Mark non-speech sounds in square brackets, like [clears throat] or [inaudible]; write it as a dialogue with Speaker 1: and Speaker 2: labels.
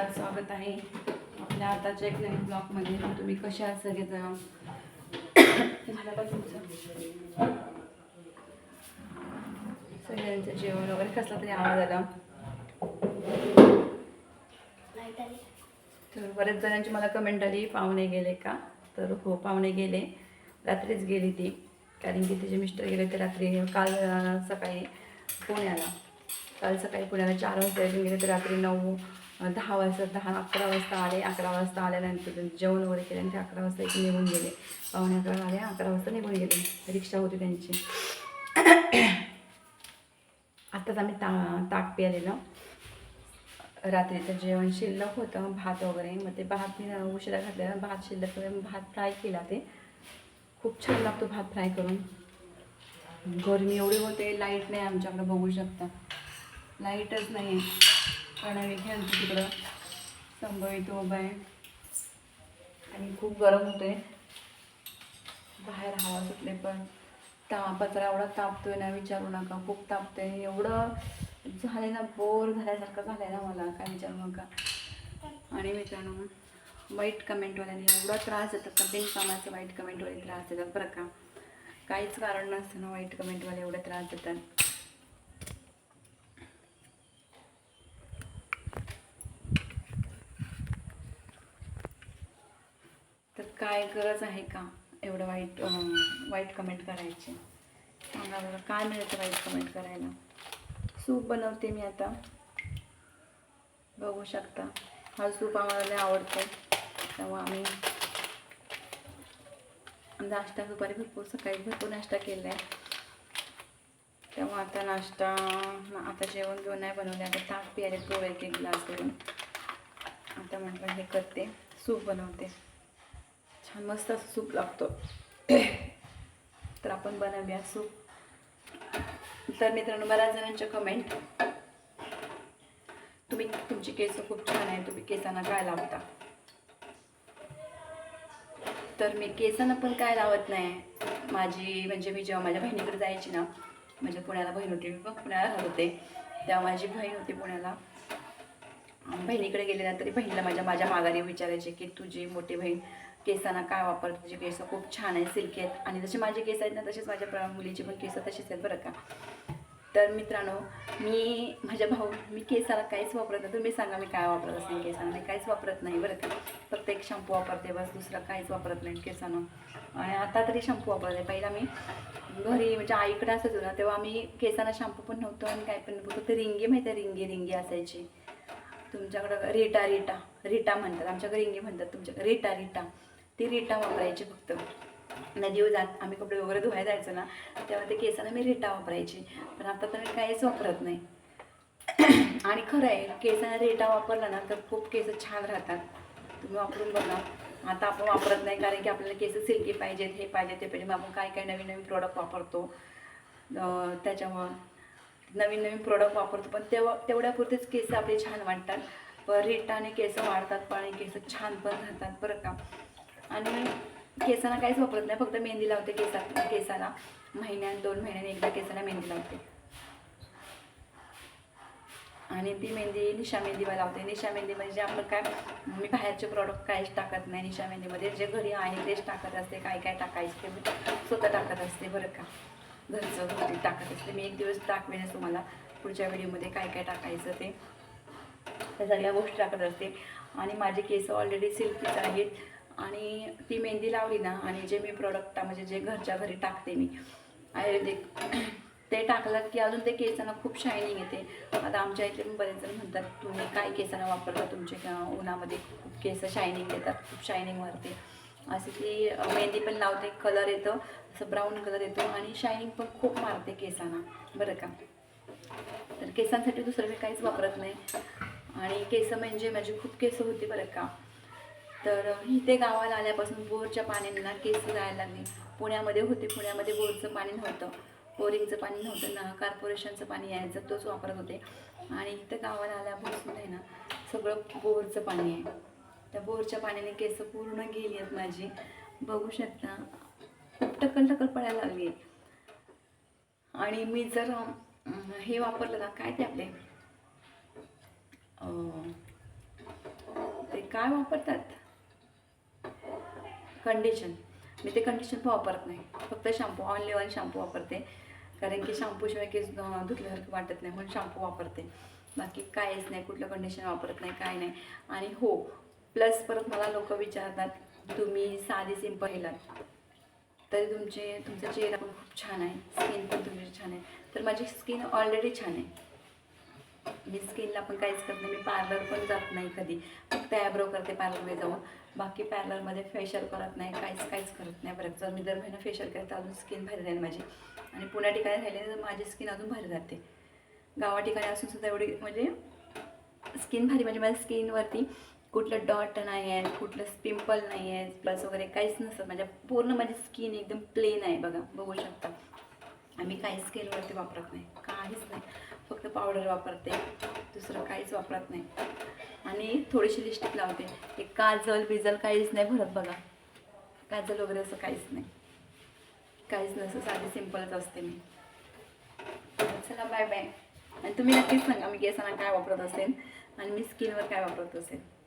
Speaker 1: नमस्कार स्वागत आहे आपल्या आताच्या एक नवीन ब्लॉगमध्ये. तुम्ही कशा आहात सगळेजण? सगळ्यांचं जेवण वगैरे कसला तरी आवाज आला तर बऱ्याच जणांची मला कमेंट आली पाहुणे गेले का? तर हो पाहुणे गेले. रात्रीच गेली ती. कारण की तिचे मिस्टर गेले ते रात्री. काल सकाळी पुण्याला. काल सकाळी पुण्याला चार वाजता गेले तर रात्री नऊ. दहा वाजता दहा अकरा वाजता आले अकरा वाजता आल्यानंतर जेवण वगैरे केलं आणि ते अकरा वाजता इथे निघून गेले. पाहुणे अकरा आले अकरा वाजता निघून गेले. रिक्षा होती त्यांची. [coughs] आत्ताच आम्ही ता ताक प्यालेलं. रात्रीचं जेवण शिल्लक होतं भात वगैरे. मग ते भात मी उशिरा घातलेला. भात शिल्लक वगैरे भात फ्राय केला ते. खूप छान लागतो भात फ्राय करून. गरमी एवढी होते लाइट नाही आमच्याकडे बघू शकता. लाईटच नाही आहे प्रणवी तिकडं. संभवित उभा आहे. आणि खूप गरम होते बाहेर हवा सुटले पण ता पत्रा एवढा तापतोय ना विचारू नका. खूप तापतोय. एवढं झाले ना बोर झाल्यासारखं झालंय ना मला. काय विचारू नका. आणि मित्रांनो वाईट कमेंटवाल्याने एवढा त्रास देतात का? बिनकामाचं वाईट कमेंटवाले त्रास देतात बरं का? काहीच कारण नसतं ना वाईट कमेंटवाले एवढा त्रास देतात. काय गरज आहे का एवढं वाईट वाईट कमेंट करायची? सांगा बरं काय मिळतं वाईट कमेंट करायला? सूप बनवते मी आता. बघू शकता. हा सूप आम्हाला लय आवडतो. तेव्हा आम्ही नाश्ता दुपारी भरपूर सकाळी भरपूर नाश्ता केला आहे तेव्हा आता नाश्ता आता जेवण घेऊन नाही बनवले. आता ताक पियाले तो एक ग्लास करून आता म्हटलं हे करते. सूप बनवते. छान मस्त असं सूप लागतो. तर आपण बनवूया सूप. तर मित्रांनो बऱ्याच जणांच्या कमेंट तुम्ही तुमची केस खूप छान आहे तुम्ही केसांना काय लावता? तर मी केसांना पण काय लावत नाही. माझी म्हणजे मी जेव्हा माझ्या बहिणीकडे जायची ना म्हणजे पुण्याला बहीण होती मी पुण्याला राहत होते. तेव्हा माझी बहीण होती पुण्याला. बहिणीकडे गेले ना तरी बहिणीला माझ्या माझ्या माघारी विचारायचे की तुझी मोठी बहीण केसांना काय वापर तुझे केस खूप छान आहे सिल्की आहेत. आणि जसे माझे केस आहेत ना तसेच माझ्या मुलीचे मुलीची पण केस तशीच आहेत बरं का. तर मित्रांनो मी माझ्या भाऊ मी केसाला काहीच वापरत नाही. तुम्ही सांगा मी काय वापरत असेल केसांना. मी काहीच वापरत नाही बरं का. फक्त एक शॅम्पू वापरते बस दुसरा काहीच वापरत नाही केसानं. आणि आता तरी शॅम्पू वापरते. पहिला मी घरी म्हणजे आईकडे असायचो ना तेव्हा आम्ही केसांना शॅम्पू पण नव्हतो आणि काय पण नव्हतं. फक्त रिंगी माहिती आहे रिंगी रिंगी असायची. तुमच्याकडं रेटा रिटा रिटा म्हणतात. आमच्याकडे रिंगी म्हणतात तुमच्याकडे. रिटा रिटा ती रिटा वापरायची फक्त. नदीवर जात आम्ही कपडे वगैरे धुवायला जायचो ना तेव्हा ते केसांना मी रिटा वापरायची. पण आता तर मी काहीच वापरत नाही. [clears throat] आणि खरं आहे केसांना रेटा वापरला ना तर खूप केस छान राहतात. तुम्ही वापरून बघा. आता आपण वापरत नाही कारण की आपल्याला केस सिल्की पाहिजेत हे पाहिजे ते पाहिजे मग आपण काय काय नवीन नवीन प्रोडक्ट वापरतो. त्याच्यामुळं नवीन नवीन प्रोडक्ट वापरतो. पण तेव्हा तेवढ्यापुरतेच केस आपले छान वाटतात. पण रेटाने केस वाढतात पण आणि केस छान पण राहतात बरं का. आणि केसांना काहीच वापरत नाही फक्त मेहंदी लावते केसा केसाला. महिन्यात दोन महिन्याने एकदा केसाला मेहंदी लावते. आणि ती मेहंदी निशा मेहंदीवर लावते. निशा मेहंदी म्हणजे आपण काय मी बाहेरचे प्रॉडक्ट काहीच टाकत नाही निशा मेहंदीमध्ये. जे घरी आहे तेच टाकत असते काय काय टाकायचे ते स्वतः टाकत असते बरं का. घरचं घरी टाकत असते. मी एक दिवस दाखवेनच तुम्हाला पुढच्या व्हिडिओमध्ये काय काय टाकायचं ते. त्या सगळ्या गोष्टी टाकत असते. आणि माझे केस ऑलरेडी सिल्कीच आहेत. आणि ती मेहंदी लावली ना आणि जे मी प्रॉडक्ट म्हणजे जे घरच्या घरी टाकते मी आयुर्वेदिक ते टाकलं की अजून ते केसांना खूप शायनिंग येते. आता आमच्या इथे पण बरेच जण म्हणतात तुम्ही काय केसांना वापरता? तुमचे उन्हामध्ये खूप केस शायनिंग येतात खूप शायनिंग मारते असं ती मेहंदी पण लावते कलर येतो असं ब्राऊन कलर येतो आणि शायनिंग पण खूप मारते केसांना बरं का? तर केसांसाठी दुसरं मी काहीच वापरत नाही. आणि केस म्हणजे माझी खूप केस होती बरं का? तर इथे गावाला आल्यापासून बोरच्या पाण्याने ना केस जायला लागली. पुण्यामध्ये होते पुण्यामध्ये बोरचं पाणी नव्हतं. बोरिंगचं पाणी नव्हतं ना कॉर्पोरेशनचं पाणी यायचं तोच वापरत होते. आणि इथं गावाला आल्यापासून आहे ना सगळं बोरचं पाणी आहे. त्या बोरच्या पाण्याने केस पूर्ण गेली आहेत माझी. बघू शकता खूप टक्कल टक्कल पडायला लागली आहे आणि मी जर हे वापरलं ना काय ते आपले? ते काय वापरतात? कंडिशन मी ते कंडिशन पण वापरत नाही. फक्त शॅम्पू ऑनली वन शॅम्पू वापरते. कारण की शॅम्पूशिवाय केस धुतल्यासारखं वाटत नाही. म्हणून शॅम्पू वापरते. बाकी काहीच नाही. कुठलं कंडिशन वापरत नाही. काय नाही. आणि हो प्लस परत मला लोक विचारतात तुम्ही साधी सिंपल हेलात तरी तुमचे तुमचा चेहरा पण खूप छान आहे. स्किन पण तुमची छान आहे. तर माझी स्किन ऑलरेडी छान आहे. मी स्किनला पण काहीच करत नाही मी पार्लर पण जात नाही कधी. फक्त ॲब्रो करते पार्लरमध्ये जाऊन. बाकी पार्लरमध्ये फेशियल करत नाही काहीच काहीच करत नाही बरं जर मी दर महिना फेशियल करते अजून स्किन भारी राहील माझी. आणि पुण्या ठिकाणी राहिले तर माझी स्किन अजून भारी जाते गावा ठिकाणी असून सुद्धा एवढी म्हणजे स्किन भारी म्हणजे माझ्या स्किनवरती कुठलं डॉट नाही आहे कुठलं पिंपल नाही आहे प्लस वगैरे काहीच नसतं. माझ्या पूर्ण माझी स्किन एकदम प्लेन आहे बघा. बघू शकता. आम्ही काहीच स्किनवरती वापरत नाही. काहीच नाही. पावडर वापरते दुसरं काहीच वापरत नाही. आणि थोडीशी लिस्टिक लावते. हे काजल बिजल काहीच नाही भरत बघा. काजल वगैरे असं काहीच नाही. काहीच नसतं साधी सिम्पलच असते मी. चला बाय बाय आणि तुम्ही नक्कीच सांगा मी केसांना काय वापरत असेल आणि मी स्किनवर काय वापरत असेल.